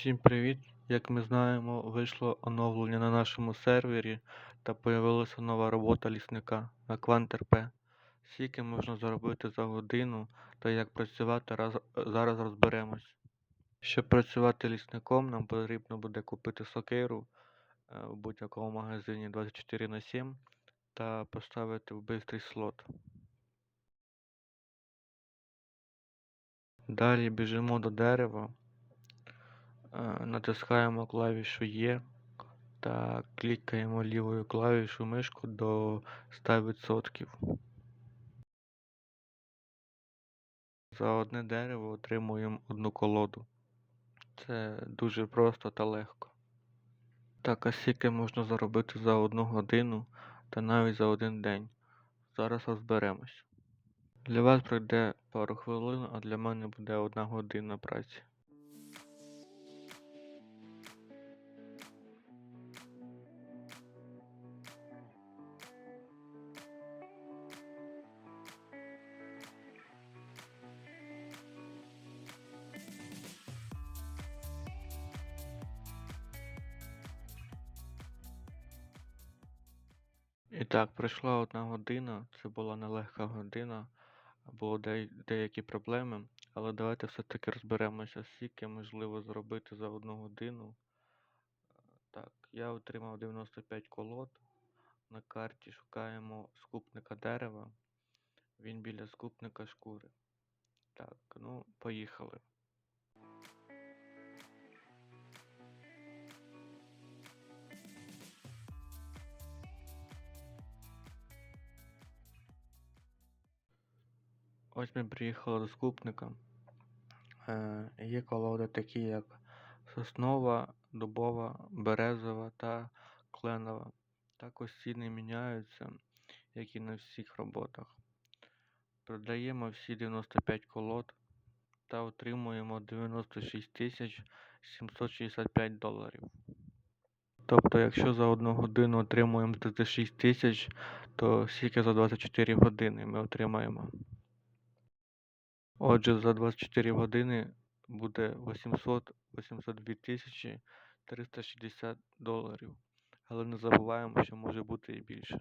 Всім привіт! Як ми знаємо, вийшло оновлення на нашому сервері та появилася нова робота лісника на QuantRP. Скільки можна заробити за годину та як працювати раз, зараз розберемось. Щоб працювати лісником, нам потрібно буде купити сокиру е, в будь-якому магазині 24 на 7 та поставити в бистрий слот. Далі біжимо до дерева. Е, Натискаємо клавішу Є та клікаємо лівою клавішою мишку до 100%. За одне дерево отримуємо одну колоду. Це дуже просто та легко. Так, а скільки можна заробити за одну годину та навіть за один день. Зараз розберемось. Для вас пройде пару хвилин, а для мене буде одна година праці. І так, пройшла одна година, це була нелегка година, було де- деякі проблеми, але давайте все-таки розберемося, скільки можливо зробити за одну годину. Так, я отримав 95 колод. На карті шукаємо скупника дерева. Він біля скупника шкури. Так, ну, поїхали. Ось ми приїхали до скупника. Е, є колоди такі, як соснова, дубова, березова та кленова. Також ціни міняються, як і на всіх роботах. Продаємо всі 95 колод та отримуємо 96 тисяч 765 доларів. Тобто, якщо за одну годину отримуємо 36 тисяч, то скільки за 24 години ми отримаємо? Отже, за 24 години буде 800 802 тисячі 360 доларів. Але не забуваємо, що може бути і більше.